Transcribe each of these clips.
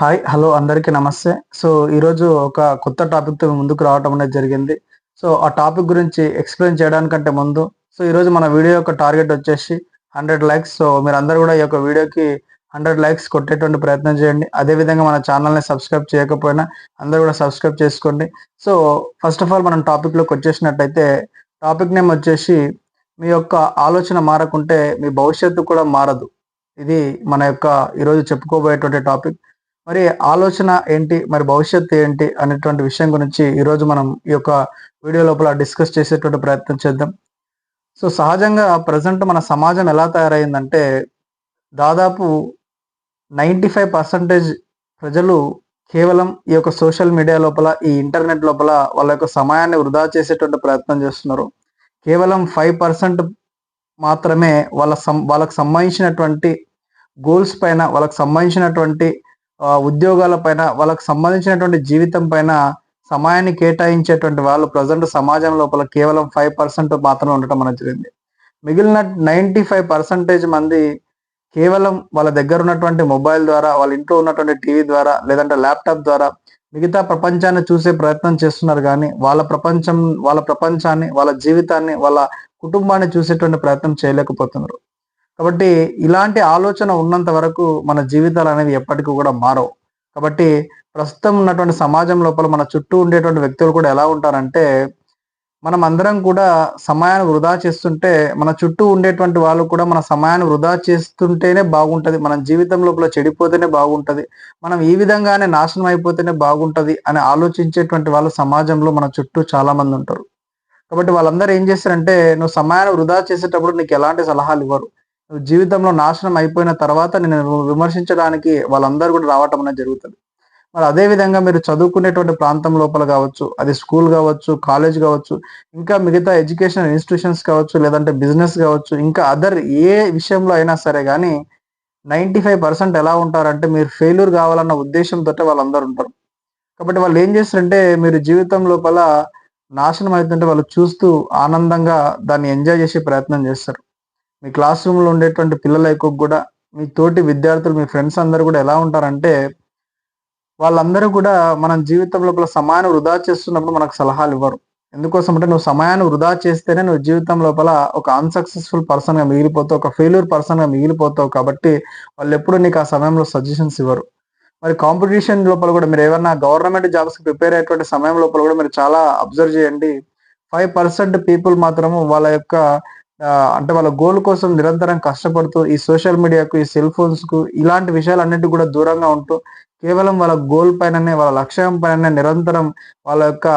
Hi hello అందరికీ నమస్తే. So ఈరోజు ఒక కొత్త టాపిక్తో ముందుకు రావడం అనేది జరిగింది. సో ఆ టాపిక్ గురించి ఎక్స్ప్లెయిన్ చేయడానికంటే ముందు సో ఈరోజు మన వీడియో యొక్క టార్గెట్ వచ్చేసి హండ్రెడ్ లైక్స్ సో మీరు అందరు కూడా ఈ యొక్క వీడియోకి హండ్రెడ్ లైక్స్ కొట్టేటువంటి ప్రయత్నం చేయండి. అదేవిధంగా మన ఛానల్ని సబ్స్క్రైబ్ చేయకపోయినా అందరూ కూడా సబ్స్క్రైబ్ చేసుకోండి. సో ఫస్ట్ ఆఫ్ ఆల్ మనం టాపిక్లోకి వచ్చేసినట్టయితే టాపిక్ నేమ్ వచ్చేసి మీ యొక్క ఆలోచన మారకుంటే మీ భవిష్యత్తు కూడా మారదు. ఇది మన యొక్క ఈరోజు చెప్పుకోబోయేటువంటి టాపిక్ మరి ఆలోచన ఏంటి మరి భవిష్యత్తు ఏంటి అనేటువంటి విషయం గురించి ఈరోజు మనం ఈ యొక్క వీడియో లోపల డిస్కస్ చేసేటువంటి ప్రయత్నం చేద్దాం. సో సహజంగా ప్రజెంట్ మన సమాజం ఎలా తయారైందంటే దాదాపు నైంటీ ఫైవ్ పర్సెంటేజ్ ప్రజలు కేవలం ఈ యొక్క సోషల్ మీడియా లోపల ఈ ఇంటర్నెట్ లోపల వాళ్ళ యొక్క సమయాన్ని వృధా చేసేటువంటి ప్రయత్నం చేస్తున్నారు. కేవలం ఫైవ్ పర్సెంట్ మాత్రమే వాళ్ళ సం వాళ్ళకు సంబంధించినటువంటి గోల్స్ పైన వాళ్ళకి సంబంధించినటువంటి ఉద్యోగాల పైన వాళ్ళకు సంబంధించినటువంటి జీవితం పైన సమయాన్ని కేటాయించేటువంటి వాళ్ళు ప్రజెంట్ సమాజం లోపల కేవలం ఫైవ్ పర్సెంట్ మాత్రమే ఉండటం అనేది జరిగింది. మిగిలిన నైంటీ ఫైవ్ పర్సెంటేజ్ మంది కేవలం వాళ్ళ దగ్గర ఉన్నటువంటి మొబైల్ ద్వారా వాళ్ళ ఇంట్లో ఉన్నటువంటి టీవీ ద్వారా లేదంటే ల్యాప్టాప్ ద్వారా మిగతా ప్రపంచాన్ని చూసే ప్రయత్నం చేస్తున్నారు కానీ వాళ్ళ ప్రపంచం వాళ్ళ ప్రపంచాన్ని వాళ్ళ జీవితాన్ని వాళ్ళ కుటుంబాన్ని చూసేటువంటి ప్రయత్నం చేయలేకపోతున్నారు. కాబట్టి ఇలాంటి ఆలోచన ఉన్నంత వరకు మన జీవితాలు అనేవి ఎప్పటికీ కూడా మారవు. కాబట్టి ప్రస్తుతం ఉన్నటువంటి సమాజం లోపల మన చుట్టూ ఉండేటువంటి వ్యక్తులు కూడా ఎలా ఉంటారంటే మనం అందరం కూడా సమయాన్ని వృధా చేస్తుంటే మన చుట్టూ ఉండేటువంటి వాళ్ళు కూడా మన సమయాన్ని వృధా చేస్తుంటేనే బాగుంటుంది. మన జీవితం లోపల చెడిపోతేనే బాగుంటుంది. మనం ఈ విధంగానే నాశనం అయిపోతేనే బాగుంటుంది అని ఆలోచించేటువంటి వాళ్ళు సమాజంలో మన చుట్టూ చాలా మంది ఉంటారు. కాబట్టి వాళ్ళందరూ ఏం చేస్తారంటే నువ్వు సమయాన్ని వృధా చేసేటప్పుడు నీకు ఎలాంటి సలహాలు ఇవ్వరు. జీవితంలో నాశనం అయిపోయిన తర్వాత నేను విమర్శించడానికి వాళ్ళందరూ కూడా రావటం అనేది జరుగుతుంది. మరి అదే విధంగా మీరు చదువుకునేటువంటి ప్రాంతం లోపల కావచ్చు అది స్కూల్ కావచ్చు కాలేజ్ కావచ్చు ఇంకా మిగతా ఎడ్యుకేషన్ ఇన్స్టిట్యూషన్స్ కావచ్చు లేదంటే బిజినెస్ కావచ్చు ఇంకా అదర్ ఏ విషయంలో అయినా సరే కానీ నైంటీ ఫైవ్ పర్సెంట్ ఎలా ఉంటారంటే మీరు ఫెయిల్యూర్ కావాలన్న ఉద్దేశంతో వాళ్ళందరూ ఉంటారు. కాబట్టి వాళ్ళు ఏం చేస్తారంటే మీరు జీవితం లోపల నాశనం అవుతుంటే వాళ్ళు చూస్తూ ఆనందంగా దాన్ని ఎంజాయ్ చేసే ప్రయత్నం చేస్తారు. మీ క్లాస్ రూమ్లో ఉండేటువంటి పిల్లలకు కూడా మీ తోటి విద్యార్థులు మీ ఫ్రెండ్స్ అందరూ కూడా ఎలా ఉంటారంటే వాళ్ళందరూ కూడా మనం జీవితం లోపల సమయాన్ని వృధా చేస్తున్నప్పుడు మనకు సలహాలు ఇవ్వరు. ఎందుకోసం అంటే నువ్వు సమయాన్ని వృధా చేస్తేనే నువ్వు జీవితం లోపల ఒక అన్సక్సెస్ఫుల్ పర్సన్గా మిగిలిపోతావు ఒక ఫెయిల్యూర్ పర్సన్గా మిగిలిపోతావు కాబట్టి వాళ్ళు ఎప్పుడు నీకు ఆ సమయంలో సజెషన్స్ ఇవ్వరు. మరి కాంపిటీషన్ లోపల కూడా మీరు ఏమైనా గవర్నమెంట్ జాబ్స్ ప్రిపేర్ అయ్యేటువంటి సమయం లోపల కూడా మీరు చాలా అబ్జర్వ్ చేయండి. ఫైవ్ పర్సెంట్ పీపుల్ మాత్రము వాళ్ళ యొక్క అంటే వాళ్ళ గోల్ కోసం నిరంతరం కష్టపడుతూ ఈ సోషల్ మీడియాకు ఈ సెల్ ఫోన్స్కు ఇలాంటి విషయాలన్నిటి కూడా దూరంగా ఉంటూ కేవలం వాళ్ళ గోల్ పైననే వాళ్ళ లక్ష్యం పైన నిరంతరం వాళ్ళ యొక్క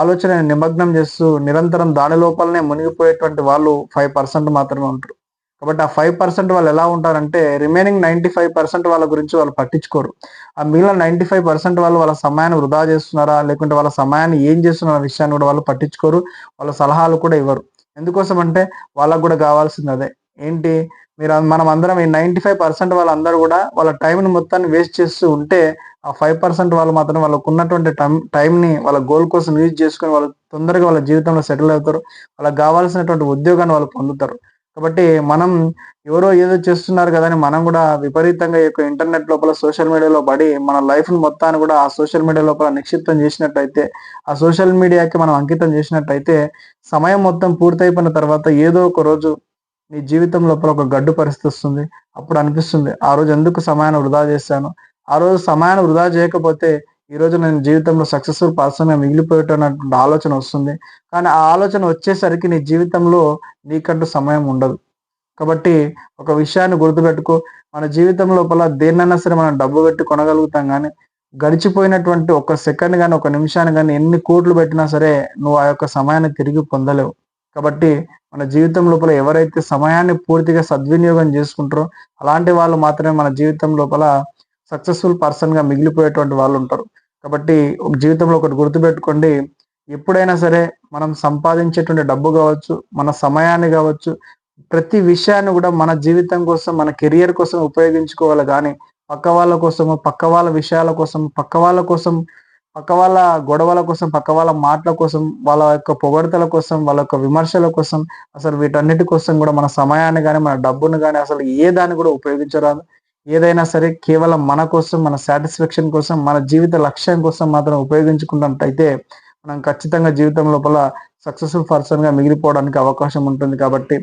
ఆలోచన నిమగ్నం చేస్తూ నిరంతరం దాని లోపలనే మునిగిపోయేటువంటి వాళ్ళు ఫైవ్ పర్సెంట్ మాత్రమే ఉంటారు. కాబట్టి ఆ ఫైవ్ పర్సెంట్ వాళ్ళు ఎలా ఉంటారంటే రిమైనింగ్ నైన్టీ ఫైవ్ పర్సెంట్ వాళ్ళ గురించి వాళ్ళు పట్టించుకోరు. ఆ మిగిలిన నైన్టీ ఫైవ్ పర్సెంట్ వాళ్ళు వాళ్ళ సమయాన్ని వృధా చేస్తున్నారా లేకుంటే వాళ్ళ సమయాన్ని ఏం చేస్తున్నారా విషయాన్ని కూడా వాళ్ళు పట్టించుకోరు. వాళ్ళ సలహాలు కూడా ఇవ్వరు. ఎందుకోసం అంటే వాళ్ళకు కూడా కావాల్సింది అదే. ఏంటి? మీరు మనం అందరం ఈ నైంటీ ఫైవ్ పర్సెంట్ వాళ్ళందరూ కూడా వాళ్ళ టైంని మొత్తాన్ని వేస్ట్ చేస్తూ ఉంటే ఆ ఫైవ్ పర్సెంట్ వాళ్ళు మాత్రం వాళ్ళకు ఉన్నటువంటి టైం టైంని వాళ్ళ గోల్ కోసం యూజ్ చేసుకొని వాళ్ళు తొందరగా వాళ్ళ జీవితంలో సెటిల్ అవుతారు. వాళ్ళకి కావాల్సినటువంటి ఉద్యోగాన్ని వాళ్ళు పొందుతారు. కాబట్టి మనం ఎవరో ఏదో చేస్తున్నారు కదా అని మనం కూడా విపరీతంగా యొక్క ఇంటర్నెట్ లోపల సోషల్ మీడియాలో పడి మన లైఫ్ మొత్తాన్ని కూడా ఆ సోషల్ మీడియా లోపల నిక్షిప్తం చేసినట్టయితే ఆ సోషల్ మీడియాకి మనం అంకితం చేసినట్టయితే సమయం మొత్తం పూర్తయిపోయిన తర్వాత ఏదో ఒక రోజు నీ జీవితం లోపల ఒక గడ్డు పరిస్థితి వస్తుంది. అప్పుడు అనిపిస్తుంది ఆ రోజు ఎందుకు సమయాన్ని వృధా చేశాను? ఆ రోజు సమయాన్ని వృధా చేయకపోతే ఈ రోజు నేను జీవితంలో సక్సెస్ఫుల్ పర్సన్గా మిగిలిపోయేటటువంటి ఆలోచన వస్తుంది. కానీ ఆ ఆలోచన వచ్చేసరికి నీ జీవితంలో నీకంటూ సమయం ఉండదు. కాబట్టి ఒక విషయాన్ని గుర్తుపెట్టుకో. మన జీవితం లోపల దేన్నైనా సరే మనం డబ్బు పెట్టి కొనగలుగుతాం కానీ గడిచిపోయినటువంటి ఒక సెకండ్ కానీ ఒక నిమిషాన్ని కానీ ఎన్ని కోట్లు పెట్టినా సరే నువ్వు ఆ యొక్క సమయాన్ని తిరిగి పొందలేవు. కాబట్టి మన జీవితం లోపల ఎవరైతే సమయాన్ని పూర్తిగా సద్వినియోగం చేసుకుంటారో అలాంటి వాళ్ళు మాత్రమే మన జీవితం లోపల సక్సెస్ఫుల్ పర్సన్గా మిగిలిపోయేటువంటి వాళ్ళు ఉంటారు. కాబట్టి ఒక జీవితంలో ఒకటి గుర్తుపెట్టుకోండి. ఎప్పుడైనా సరే మనం సంపాదించేటువంటి డబ్బు కావచ్చు మన సమయాన్ని కావచ్చు ప్రతి విషయాన్ని కూడా మన జీవితం కోసం మన కెరియర్ కోసం ఉపయోగించుకోవాలి. కానీ పక్క వాళ్ళ కోసము పక్క వాళ్ళ విషయాల కోసం పక్క వాళ్ళ కోసం పక్క వాళ్ళ గొడవల కోసం పక్క వాళ్ళ మాటల కోసం వాళ్ళ యొక్క పొగడతల కోసం వాళ్ళ యొక్క విమర్శల కోసం అసలు వీటన్నిటి కోసం కూడా మన సమయాన్ని కానీ మన డబ్బును కానీ అసలు ఏ దాన్ని కూడా ఉపయోగించరాదు. ఏదైనా సరే కేవలం మన కోసం మన సాటిస్ఫాక్షన్ కోసం మన జీవిత లక్ష్యం కోసం మాత్రం ఉపయోగించుకున్నట్టయితే మనం ఖచ్చితంగా జీవితం లోపల సక్సెస్ఫుల్ పర్సన్గా మిగిలిపోవడానికి అవకాశం ఉంటుంది కాబట్టి.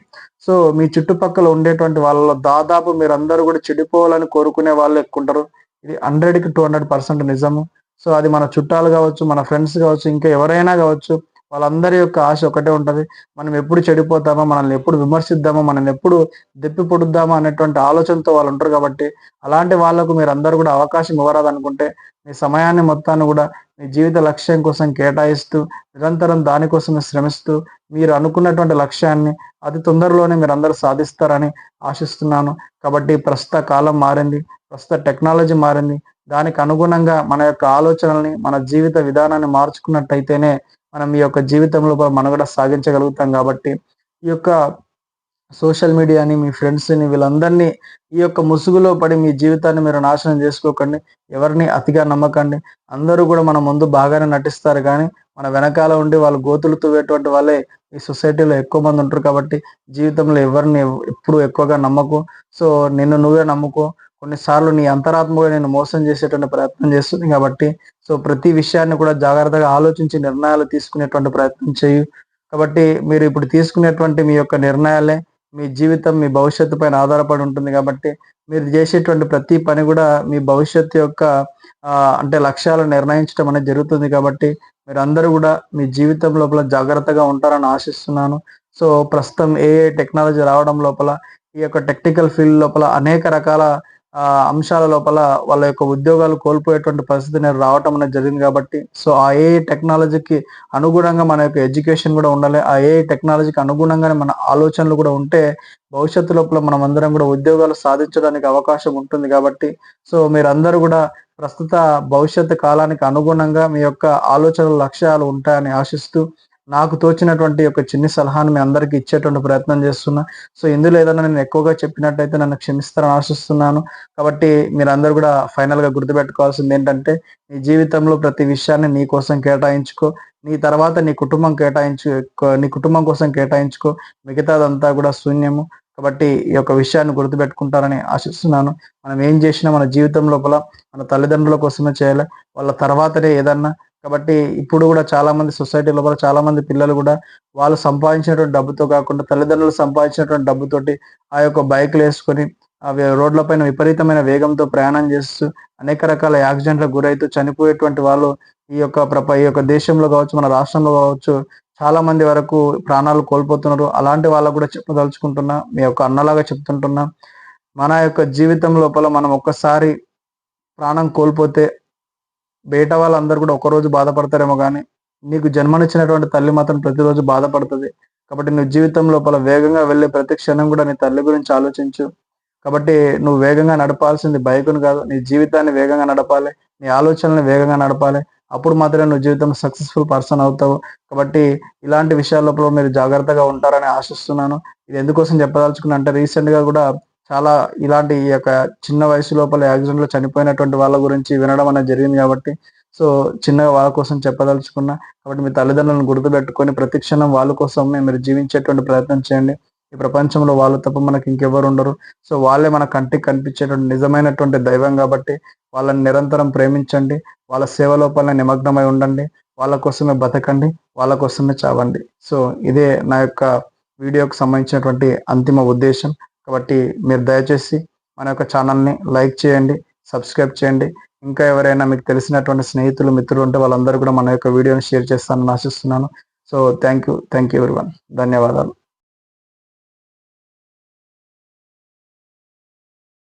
సో మీ చుట్టుపక్కల ఉండేటువంటి వాళ్ళలో దాదాపు మీరందరూ కూడా చెడిపోవాలని కోరుకునే వాళ్ళు ఎక్కువ ఉంటారు ఇది హండ్రెడ్కి టూ హండ్రెడ్ పర్సెంట్ నిజము. సో అది మన చుట్టాలు కావచ్చు మన ఫ్రెండ్స్ కావచ్చు ఇంకా ఎవరైనా కావచ్చు వాళ్ళందరి యొక్క ఆశ ఒకటే ఉంటుంది. మనం ఎప్పుడు చెడిపోతామో మనల్ని ఎప్పుడు విమర్శిద్దామో మనల్ని ఎప్పుడు దెప్పి పొడుద్దామో అనేటువంటి ఆలోచనతో వాళ్ళు ఉంటారు కాబట్టి అలాంటి వాళ్ళకు మీరు అందరూ కూడా అవకాశం ఇవ్వరాదనుకుంటే మీ సమయాన్ని మొత్తాన్ని కూడా మీ జీవిత లక్ష్యం కోసం కేటాయిస్తూ నిరంతరం దానికోసమే శ్రమిస్తూ మీరు అనుకున్నటువంటి లక్ష్యాన్ని అతి తొందరలోనే మీరు అందరూ సాధిస్తారని ఆశిస్తున్నాను. కాబట్టి ప్రస్తుత కాలం మారింది ప్రస్తుత టెక్నాలజీ మారింది. దానికి అనుగుణంగా మన యొక్క ఆలోచనల్ని మన జీవిత విధానాన్ని మార్చుకున్నట్టయితేనే మనం ఈ యొక్క జీవితంలో మనుగడ సాగించగలుగుతాం కాబట్టి ఈ యొక్క సోషల్ మీడియాని మీ ఫ్రెండ్స్ని వీళ్ళందరినీ ఈ యొక్క ముసుగులో పడి మీ జీవితాన్ని మీరు నాశనం చేసుకోకండి. ఎవరిని అతిగా నమ్మకండి. అందరూ కూడా మన ముందు బాగానే నటిస్తారు కానీ మన వెనకాల ఉండి వాళ్ళు గోతులు తువ్వేటువంటి వాళ్ళే ఈ సొసైటీలో ఎక్కువ మంది ఉంటారు కాబట్టి జీవితంలో ఎవరిని ఎప్పుడు ఎక్కువగా నమ్మకు. సో నిన్ను నువ్వే నమ్ముకో. కొన్నిసార్లు నీ అంతరాత్మ కూడా నేను మోసం చేసేటువంటి ప్రయత్నం చేస్తుంది కాబట్టి సో ప్రతి విషయాన్ని కూడా జాగ్రత్తగా ఆలోచించి నిర్ణయాలు తీసుకునేటువంటి ప్రయత్నం చేయు. కాబట్టి మీరు ఇప్పుడు తీసుకునేటువంటి మీ యొక్క నిర్ణయాలే మీ జీవితం మీ భవిష్యత్తు పైన ఆధారపడి ఉంటుంది కాబట్టి మీరు చేసేటువంటి ప్రతి పని కూడా మీ భవిష్యత్తు యొక్క అంటే లక్ష్యాలను నిర్ణయించడం అనేది జరుగుతుంది కాబట్టి మీరు అందరూ కూడా మీ జీవితం లోపల జాగ్రత్తగా ఉంటారని ఆశిస్తున్నాను. సో ప్రస్తుతం ఏ టెక్నాలజీ రావడం లోపల ఈ యొక్క టెక్నికల్ ఫీల్డ్ లోపల అనేక రకాల అంశాల లోపల వాళ్ళ యొక్క ఉద్యోగాలు కోల్పోయేటువంటి పరిస్థితి నేను రావటం అనేది జరిగింది కాబట్టి సో ఆ ఏ టెక్నాలజీకి అనుగుణంగా మన యొక్క ఎడ్యుకేషన్ కూడా ఉండాలి. ఆ ఏ టెక్నాలజీకి అనుగుణంగానే మన ఆలోచనలు కూడా ఉంటే భవిష్యత్తు లోపల మనం అందరం కూడా ఉద్యోగాలు సాధించడానికి అవకాశం ఉంటుంది కాబట్టి సో మీరందరూ కూడా ప్రస్తుత భవిష్యత్తు కాలానికి అనుగుణంగా మీ యొక్క ఆలోచనలు లక్ష్యాలు ఉంటాయని ఆశిస్తూ నాకు తోచినటువంటి ఒక చిన్ని సలహాను మీ అందరికి ఇచ్చేటువంటి ప్రయత్నం చేస్తున్నా. సో ఇందులో ఏదైనా నేను ఎక్కువగా చెప్పినట్టయితే నన్ను క్షమిస్తారని ఆశిస్తున్నాను. కాబట్టి మీరందరూ కూడా ఫైనల్గా గుర్తుపెట్టుకోవాల్సింది ఏంటంటే నీ జీవితంలో ప్రతి విషయాన్ని నీ కోసం కేటాయించుకో. నీ తర్వాత నీ కుటుంబం కేటాయించు నీ కుటుంబం కోసం కేటాయించుకో. మిగతాదంతా కూడా శూన్యము. కాబట్టి ఈ యొక్క విషయాన్ని గుర్తుపెట్టుకుంటారని ఆశిస్తున్నాను. మనం ఏం చేసినా మన జీవితం లోపల మన తల్లిదండ్రుల కోసమే చేయాలి. వాళ్ళ తర్వాతనే ఏదన్నా కాబట్టి ఇప్పుడు కూడా చాలా మంది సొసైటీ లోపల చాలా మంది పిల్లలు కూడా వాళ్ళు సంపాదించినటువంటి డబ్బుతో కాకుండా తల్లిదండ్రులు సంపాదించినటువంటి డబ్బుతోటి ఆ యొక్క బైక్లు వేసుకొని అవి రోడ్లపైన విపరీతమైన వేగంతో ప్రయాణం చేస్తూ అనేక రకాల యాక్సిడెంట్లకు గురైతూ చనిపోయేటువంటి వాళ్ళు ఈ యొక్క ప్రప ఈ యొక్క దేశంలో కావచ్చు మన రాష్ట్రంలో కావచ్చు చాలా మంది వరకు ప్రాణాలు కోల్పోతున్నారు. అలాంటి వాళ్ళకు కూడా చెప్పదలుచుకుంటున్నా మీ యొక్క అన్నలాగా చెప్తుంటున్నా మన యొక్క జీవితం లోపల మనం ఒక్కసారి ప్రాణం కోల్పోతే బయట వాళ్ళందరూ కూడా ఒకరోజు బాధపడతారేమో కానీ నీకు జన్మనిచ్చినటువంటి తల్లి మాత్రం ప్రతిరోజు బాధపడుతుంది. కాబట్టి నువ్వు జీవితం లోపల వేగంగా వెళ్ళే ప్రతి క్షణం కూడా నీ తల్లి గురించి ఆలోచించు. కాబట్టి నువ్వు వేగంగా నడపాల్సింది బైకును కాదు నీ జీవితాన్ని వేగంగా నడపాలి నీ ఆలోచనల్ని వేగంగా నడపాలి. అప్పుడు మాత్రమే నువ్వు జీవితం సక్సెస్ఫుల్ పర్సన్ అవుతావు. కాబట్టి ఇలాంటి విషయాల లోపల మీరు జాగ్రత్తగా ఉంటారని ఆశిస్తున్నాను. ఇది ఎందుకోసం చెప్పదలుచుకున్నా అంటే రీసెంట్గా కూడా చాలా ఇలాంటి ఈ యొక్క చిన్న వయసు లోపల యాక్సిడెంట్లో చనిపోయినటువంటి వాళ్ళ గురించి వినడం అనేది జరిగింది కాబట్టి సో చిన్నగా వాళ్ళ కోసం చెప్పదలుచుకున్నా. కాబట్టి మీ తల్లిదండ్రులను గుర్తుపెట్టుకొని ప్రతి క్షణం వాళ్ళ కోసం మీరు జీవించేటువంటి ప్రయత్నం చేయండి. ఈ ప్రపంచంలో వాళ్ళు తప్ప మనకి ఇంకెవరు ఉండరు. సో వాళ్ళే మన కంటికి కనిపించేటువంటి నిజమైనటువంటి దైవం కాబట్టి వాళ్ళని నిరంతరం ప్రేమించండి. వాళ్ళ సేవ లోపల నిమగ్నమై ఉండండి. వాళ్ళ కోసమే బతకండి. వాళ్ళ కోసమే చావండి. సో ఇదే నా యొక్క వీడియోకి సంబంధించినటువంటి అంతిమ ఉద్దేశం. కాబట్టి మీరు దయచేసి మన యొక్క ఛానల్ని లైక్ చేయండి సబ్స్క్రైబ్ చేయండి. ఇంకా ఎవరైనా మీకు తెలిసినటువంటి స్నేహితులు మిత్రులు ఉంటే వాళ్ళందరూ కూడా మన యొక్క వీడియోని షేర్ చేస్తానని ఆశిస్తున్నాను. So thank you thank you everyone ధన్యవాదాలు.